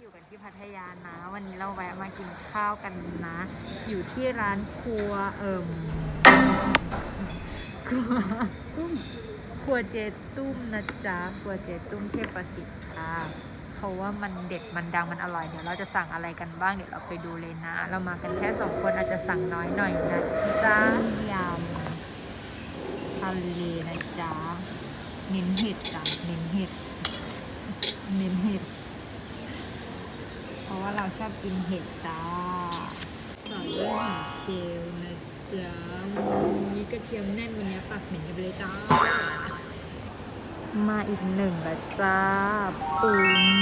อยู่กันที่พัทยานะ วันนี้เราแวะมากินข้าวกันนะ อยู่ที่ร้านครัวเอิ่มครัวตุ้มครัวเจตุ้มนะจ๊ะครัวเจตุ้มเทพประสิทธิ์ค่ะเขาว่ามันเด็ดมันดังมันอร่อยเดี๋ยวเราจะสั่งอะไรกันบ้างเดี๋ยวเราไปดูเลยนะ เรามากันแค่สองคนอาจจะสั่งน้อยหน่อยนะจ๊ะยำทะเลนะจ๊ะเน้นเห็ดจ้ะเน้นเห็ดเน้นเห็ด ราะว่าเราชอบกินเห็ดจ้าต่อด้วยหอยเชลล์นะจ๊ะมีกระเทียมแน่นวันนี้ปากเหม็นกันไปเลยจ้า มาอีกหนึ่งละจ้า ปู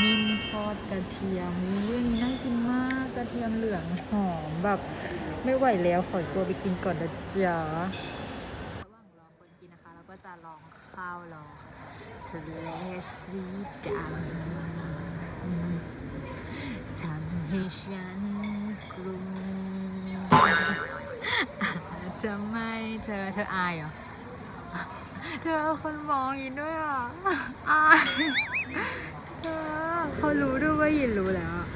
นิ่มทอดกระเทียมเรื่องนี้น่ากินมากกระเทียมเหลืองหอมแบบ ไม่ไหวแล้วขอตัวไปกินก่อนนะจ๊ะระหว่างรอคนกินนะคะเราก็จะลองข้าวรอทะเลสีดำทำ ให้ฉันกลุ้มอาจจะไม่เธอเธออายเหรอ เธอเอาคนมองยินด้วยอะอายเธอเขารู้ด้วยว่ายินรู้แล้วอะ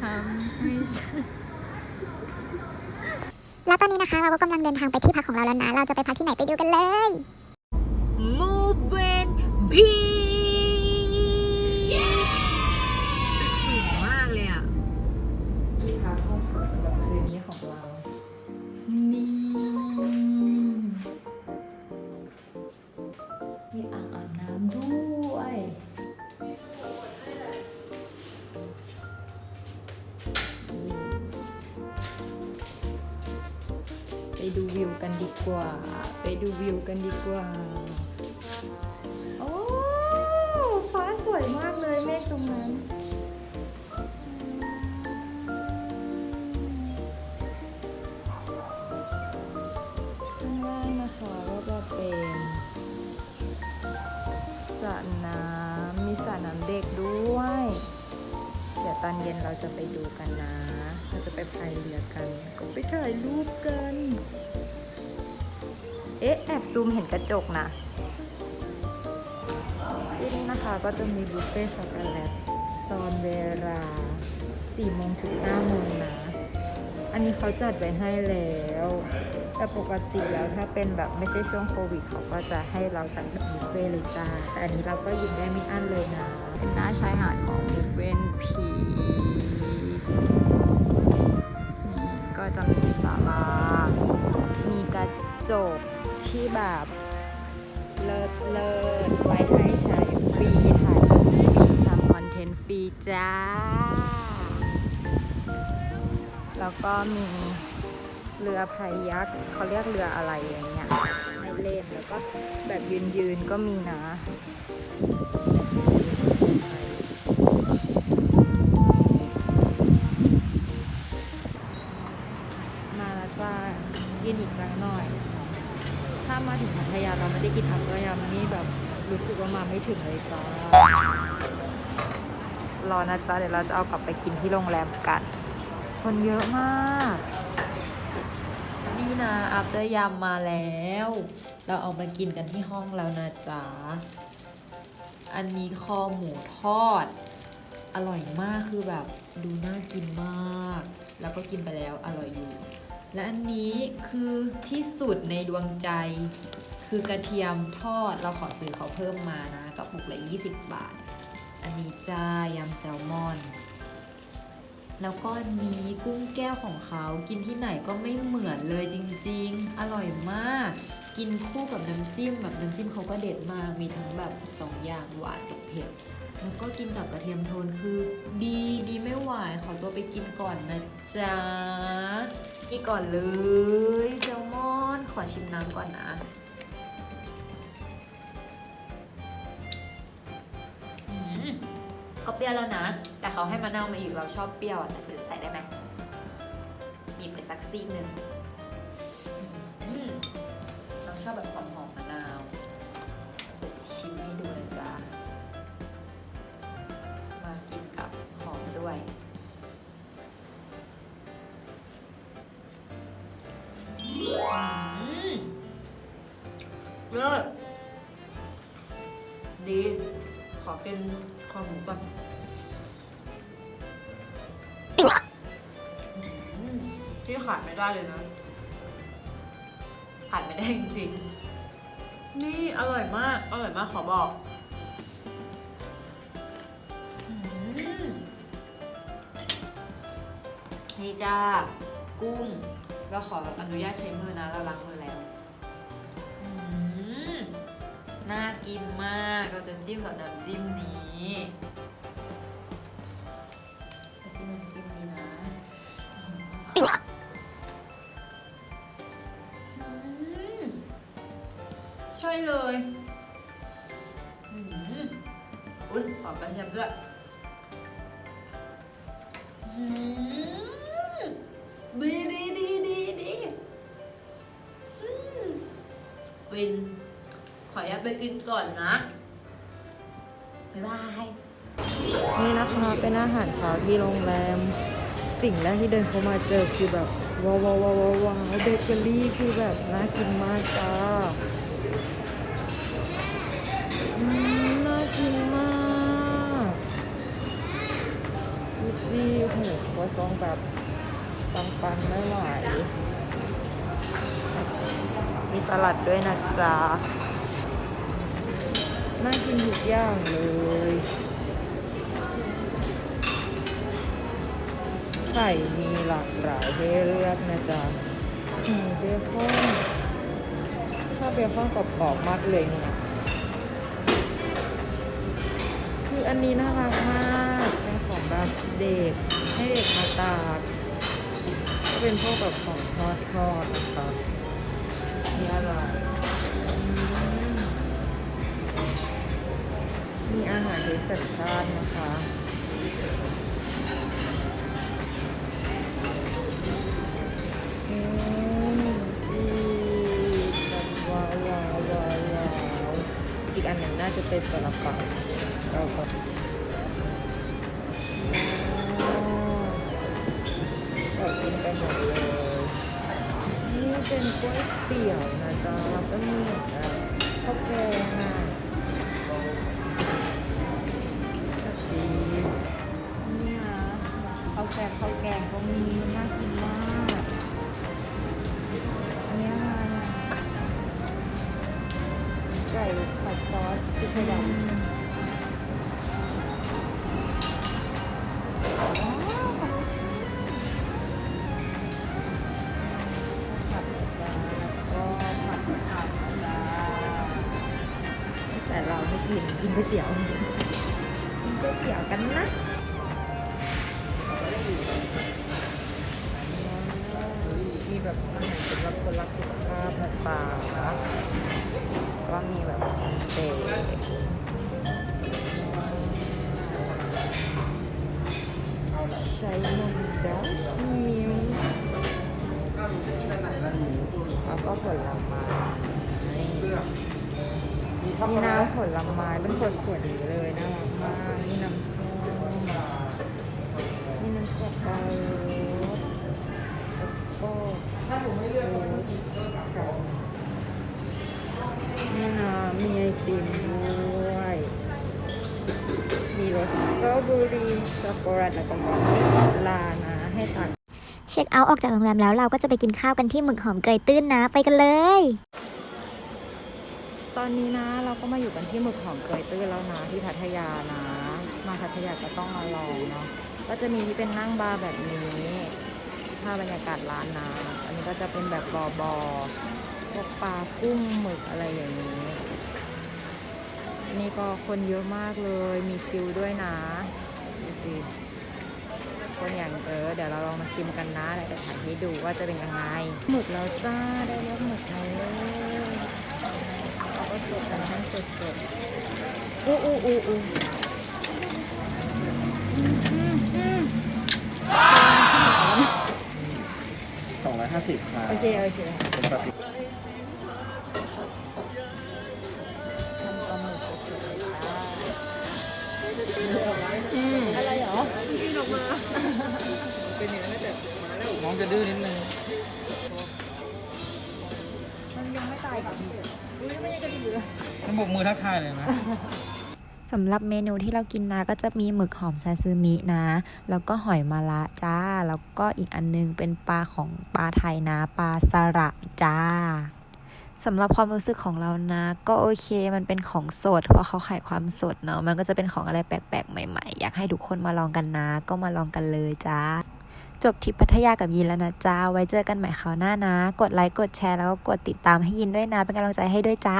ทำให้ฉันแล้วตอนนี้นะคะเราก็กำลังเดินทางไปที่พักของเราแล้วนะ เราจะไปพักที่ไหนไปดูกันเลย Moving Beach ดูวิวกันดีกว่า ไปดูวิวกันดีกว่า โอ้ฟ้าสวยมากเลยเมฆตรงนั้นข้างล่างนะคะก็จะเป็น ตอนเย็นเราจะไปดูกันนะ เราจะไปพายเรือกัน ก็ไปถ่ายรูปกัน เอ๊ะ แอบซูมเห็นกระจกนะที่นี่นะคะก็จะมีบุฟเฟ่ต์ช็อกโกแลตตอนเวลา4โมงถึง5โมงนะ อันนี้เขาจัดไว้ให้แล้ว แต่ปกติแล้วถ้าเป็นแบบไม่ใช่ช่วงโควิดเขาก็จะให้เราจัดแบบบุฟเฟ่ต์เลยจ้า แต่อันนี้เราก็ยินได้ไม่อั้นเลยนะ เป็นหน้าชายหาดของบุเวนพีนี่ก็จะมีศาลา มีกระจกที่แบบเลิศเลิศไว้ให้ใช้ฟรีถ่ายรูปฟรีทำคอนเทนต์ฟรีจ้า แล้วก็มีเรือพายยักษ์เขาเรียกเรืออะไรอย่างเงี้ยให้เล่นแล้วก็แบบยืนยืนๆก็มีนะ รอนะจ๊ะ เดี๋ยวเราจะเอากลับไปกินที่โรงแรมกัน คนเยอะมาก นี่นะอัปเตอร์ยำมาแล้ว เราเอามากินกันที่ห้องแล้วนะจ๊ะ อันนี้คอหมูทอด อร่อยมากคือแบบดูน่ากินมาก แล้วก็กินไปแล้วอร่อยอยู่ และอันนี้คือที่สุดในดวงใจคือกระเทียมทอดเราขอซื้อเขาเพิ่มมานะกระปุกละ 20 บาท อันนี้จ้ายำแซลมอน แล้วก็นนี้กุ้งแก้วของเขากินที่ไหนก็ไม่เหมือนเลยจริงๆ อร่อยมาก กินคู่กับน้ำจิ้มแบบน้ำจิ้มเขาก็เด็ดมาก มีทั้งแบบสองอย่างหวานกับเผ็ด แล้วก็กินกับกระเทียมโทนคือดีดีไม่ไหวขอตัวไปกินก่อนนะจ๊ะนี่ก่อนเลยแซลมอนขอชิมน้ำก่อนนะ เปรี้ยวแล้วนะ แต่เขาให้มะนาวมาอีกเราชอบเปรี้ยวอะใส่ไปใส่ได้ไหมบีบไปสักซีกหนึ่งเราชอบแบบหอมมะนาว จะชิมให้ดูเลยจ้ามากินกับหอมด้วยอืมเลิศดี ขอกินคอหมูก่อน ที่ขาดไม่ได้เลยนะ ขาดไม่ได้จริงๆ นี่อร่อยมาก อร่อยมากขอบอกอืมนี่จ้า กุ้ง เราขออนุญาตใช้มือนะ เราล้างมือแล้วอืมน่ากินมาก เราจะจิ้มกับน้ำจิ้มนี้ เลยอืมอุ้ยหอมกระเทียมด้วยอืมดีดีดีดีดีอืมฟิน ขออนุญาตไปกินก่อนนะ บ๊ายบาย นี่นะคะเป็นอาหารเช้าที่โรงแรม สิ่งแรกที่เดินเข้ามาเจอคือแบบว้าวว้าวว้าวว้าวว้าวเบเกอรี่คือแบบน่ากินมากจ้า สลัดด้วยนะจ๊ะ น่ากินทุกอย่างเลยไข่มีหลากหลายให้เลือกนะจ๊ะหมูเบคอนถ้าเบคอนกรอบๆมากเลยเนี่ยคืออันนี้น่ารักมากเป็นของแบบเด็กให้เด็กมาตากก็เป็นพวกแบบของทอดทอดๆนะคะ นี่อร่อยมีอาหารที่สัญชาตินะคะอืมดีแบบว้าวว้าวว้าวว้าวอีกอันหนึ่งน่าจะเป็นสลับปังเราก็ก็กินไปหมดเลย นี่เป็นก๋วยเตี๋ยวนะจ๊ะแล้วก็มีข้าวแกงอะแบบดีนี่นะข้าวแกงข้าวแกงก็มีน่ากินมากอันนี้อะไรอะไก่ผัดซอสพริกไทยดำ แต่มกินกินก๋วยเตี๋ยว กินก๋วยเตี๋ยวกันนะมีแบบอาหารสำหรับคนรักสุขภาพนะจ๊ะก็มีแบบเตใช้นมดัชมิลค์แล้วก็ผลไม้ มีน้ำผลไม้เป็นขวดๆอย่นี้เลยน่ารักมากมีน้ำส้มมีน้ำสับปะรดก็ถ้าผมไม่เลือกก็ต้องสีนี่นะมีไอติมด้วย มีรสสตรอเบอรี่ช็อกโกแลตแล้วก็วานิลานะให้ตักเช็คเอาท์ออกจากโรงแรมแล้วเราก็จะไปกินข้าวกันที่หมึกหอมเกยตื้นนะ ไปกันเลย ตอนนี้นะเราก็มาอยู่กันที่หมึกหอมเกยตื้นแล้วนะที่พัทยานะ มาพัทยาก็ต้องมาลองเนาะก็จะมีที่เป็นนั่งบาร์แบบนี้ถ้าบรรยากาศร้านนะอันนี้ก็จะเป็นแบบบอบอพวกปลากุ้งหมึกอะไรอย่างนี้นี่ก็คนเยอะมากเลย มีคิวด้วยนะดูสิคนอย่างเออเดี๋ยวเราลองมาชิมกันนะเดี๋ยวถ่ายให้ดูว่าจะเป็นยังไงหมึกแล้วจ้าได้เลือกหมึกมาเลย ก็สดกันให้สดสดๆอู้อู้อู้อู้อืมอืมสองร้อยห้าสิบค่ะโอเคโอเคเป็นปกติทำปลาหมึกสดๆเลยจ้าอืมอะไรเหรอน้องจะดื้อนิดนึงมันยังไม่ตายกับพี่อุ้ยไม่ยังกระดิ่งเลยต้องบกมือทักทายเลยนะสำหรับเมนูที่เรากินนะก็จะมีหมึกหอมซาซิมินะ แล้วก็หอยมาละจ้า แล้วก็อีกอันนึงเป็นปลาของปลาไทยนะ ปลาสระจ้าสำหรับความรู้สึกของเรานะ ก็โอเคมันเป็นของสด เพราะเขาขายความสดเนาะมันก็จะเป็นของอะไรแปลกๆ ใหม่ๆ อยากให้ทุกคนมาลองกันนะ ก็มาลองกันเลยจ้า จบทิปพัทยากับยินแล้วนะจ้า ไว้เจอกันใหม่คราวหน้านะ กดไลค์ กดแชร์แล้วก็กดติดตามให้ยินด้วยนะ เป็นกำลังใจให้ด้วยจ้า